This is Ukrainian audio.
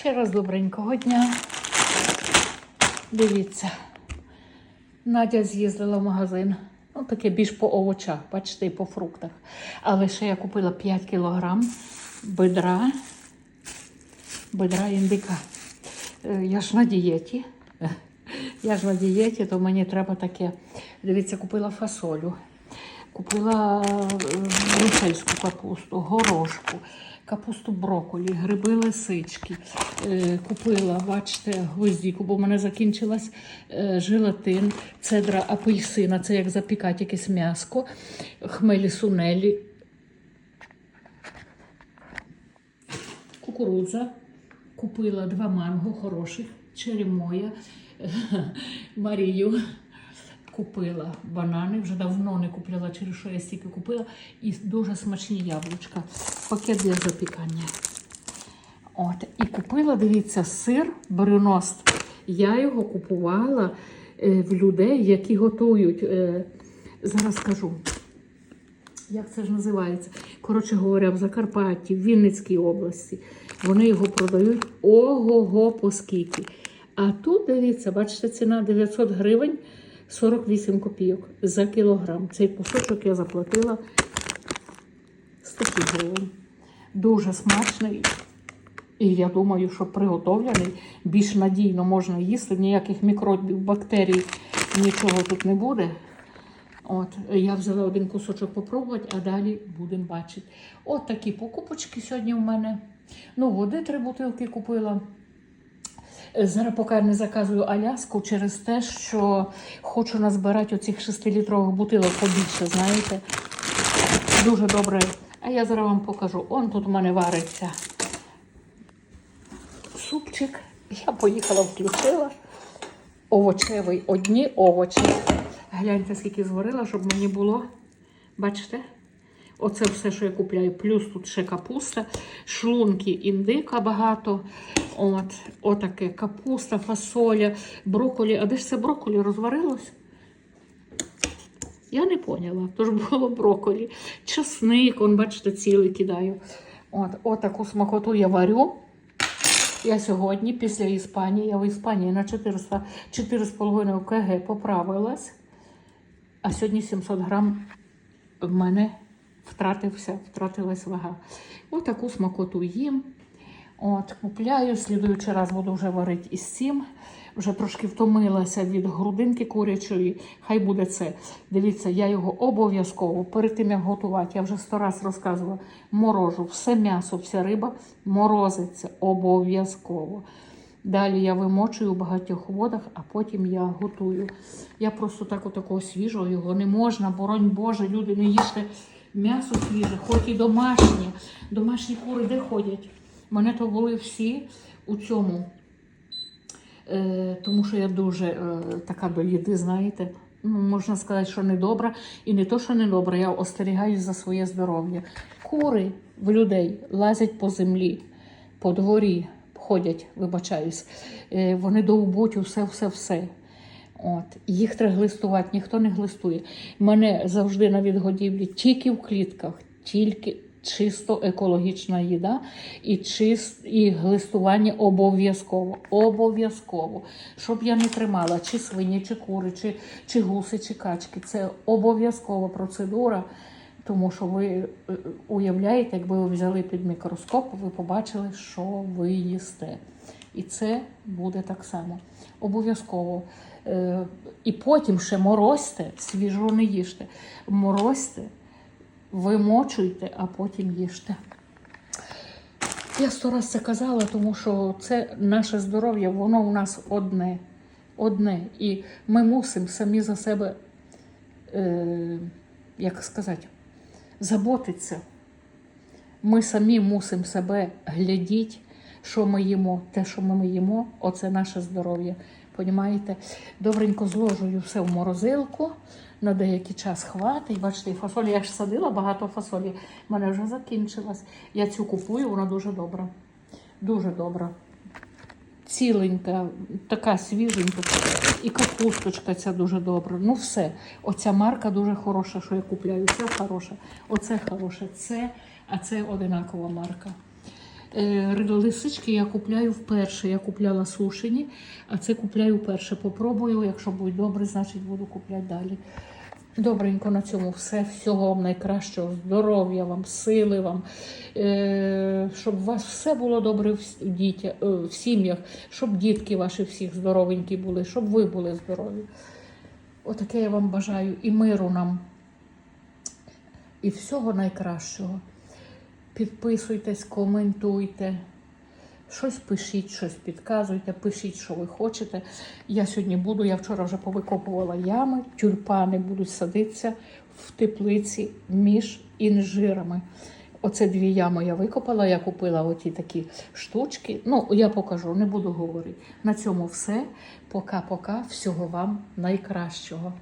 Ще раз добренького дня. Дивіться. Надя з'їздила в магазин. Ну, таке більш по овочах, бачите, і по фруктах. Але ще я купила 5 кілограм бедра, бедра індика. Е, Я ж на дієті. Я ж на дієті, то мені треба таке. Дивіться, купила фасолю, купила е, брусельську капусту, горошку, капусту брокколі, гриби лисички. Е, Купила, бачите, гвоздіку, бо в мене закінчилась е, желатин, цедра апельсина, це як запікати якесь м'яско, хмелі сунелі, кукурудза. Купила два манго хороших, черемоя, Марію. Купила банани, вже давно не купляла, через що я стільки купила. І дуже смачні яблучка. Пакет для запікання. От. І купила, дивіться, сир Брюност. Я його купувала е, в людей, які готують. Е, зараз скажу. Як це ж називається? Коротше говоря, в Закарпатті, в Вінницькій області. Вони його продають ого-го по скільки. А тут, дивіться, бачите, ціна 900 гривень 48 копійок за кілограм. Цей кусочок я заплатила 100 гривень. Дуже смачний. І я думаю, що приготовлений більш надійно можна їсти. Ніяких мікробів, бактерій, нічого тут не буде. От, я взяла один кусочок попробувати, а далі будемо бачити. От такі покупочки сьогодні в мене. Ну, води три бутилки купила. Е, Зараз поки не заказую Аляску через те, що хочу назбирати оцих 6-літрових бутилок побільше, знаєте. Дуже добре. А я зараз вам покажу. Он тут у мене вариться супчик. Я поїхала, включила. Овочевий, одні овочі. Гляньте, скільки зварила, щоб мені було. Бачите? Оце все, що я купляю. Плюс тут ще капуста, шлунки індика багато. От, Отаке капуста, фасоля, брокколі. А де ж це брокколі розварилось? Я не поняла. Тож було брокколі. Часник, он, бачите, цілий кидаю. От, Отаку смакоту я варю. Я сьогодні, після Іспанії, я в Іспанії на 400, 4,5 кг поправилась, а сьогодні 700 грам в мене втратився, втратилась вага. Ось таку смакоту їм. От, купляю, слідуючий раз буду вже варити із цим. Вже трошки втомилася від грудинки курячої. Хай буде це. Дивіться, я його обов'язково перед тим як готувати, я вже сто раз розказувала, морожу все м'ясо, вся риба морозиться обов'язково. Далі я вимочую у багатьох водах, а потім я готую. Я просто так отакого свіжого його не можна, боронь Боже, люди не їжте м'ясо свіже, хоч і домашнє. Домашні кури де ходять? Мене то були всі у цьому. Е, тому що я дуже е, така до їди, знаєте. Ну, можна сказати, що недобра. І не то, що недобра, я остерігаюсь за своє здоров'я. Кури в людей лазять по землі, по дворі ходять, вибачаюсь. Е, вони довбуть усе, все, все. От. Їх треба глистувати, ніхто не глистує. Мене завжди на відгодівлі тільки в клітках, тільки чисто екологічна їда і чист, і глистування обов'язково. Обов'язково. Щоб я не тримала чи свині, чи кури, чи, чи гуси, чи качки. Це обов'язкова процедура. Тому що ви е, уявляєте, якби ви взяли під мікроскоп, ви побачили, що ви їсте. І це буде так само. Обов'язково. Е, І потім ще морозьте, свіжу не їжте. Морозьте, вимочуйте, а потім їжте. Я сто раз це казала, тому що це наше здоров'я, воно у нас одне. Одне. І ми мусимо самі за себе, е, як сказати, заботитися. Ми самі мусимо себе глядіти, що ми їмо. Те, що ми їмо, оце наше здоров'я. Понімаєте? Добренько зложую все в морозилку. На деякий час хватить. Бачите, фасолі я ж садила багато фасолі. в мене вже закінчилась. Я цю купую, вона дуже добра. Дуже добра. Ціленька, така свіженька. І капусточка ця дуже добра. Ну все. Оця марка дуже хороша, що я купляю. Це хороша. Оце хороше. Це, а це одинакова марка. Е, Лисички я купляю вперше. Я купляла сушені, а це купляю вперше. Попробую. Якщо буде добре, значить буду купляти далі. Добренько на цьому все. Всього вам найкращого, здоров'я вам, сили вам, е, щоб у вас все було добре в, дітя, е, в сім'ях, щоб дітки ваші всіх здоровенькі були, щоб ви були здорові. Отаке я вам бажаю і миру нам, і всього найкращого. Підписуйтесь, коментуйте. Щось пишіть, щось підказуйте, пишіть, що ви хочете. Я сьогодні буду, я вчора вже повикопувала ями, тюльпани будуть садитися в теплиці між інжирами. Оце дві ями я викопала, я купила оті такі штучки. Ну, я покажу, не буду говорити. На цьому все. Пока-пока. Всього вам найкращого.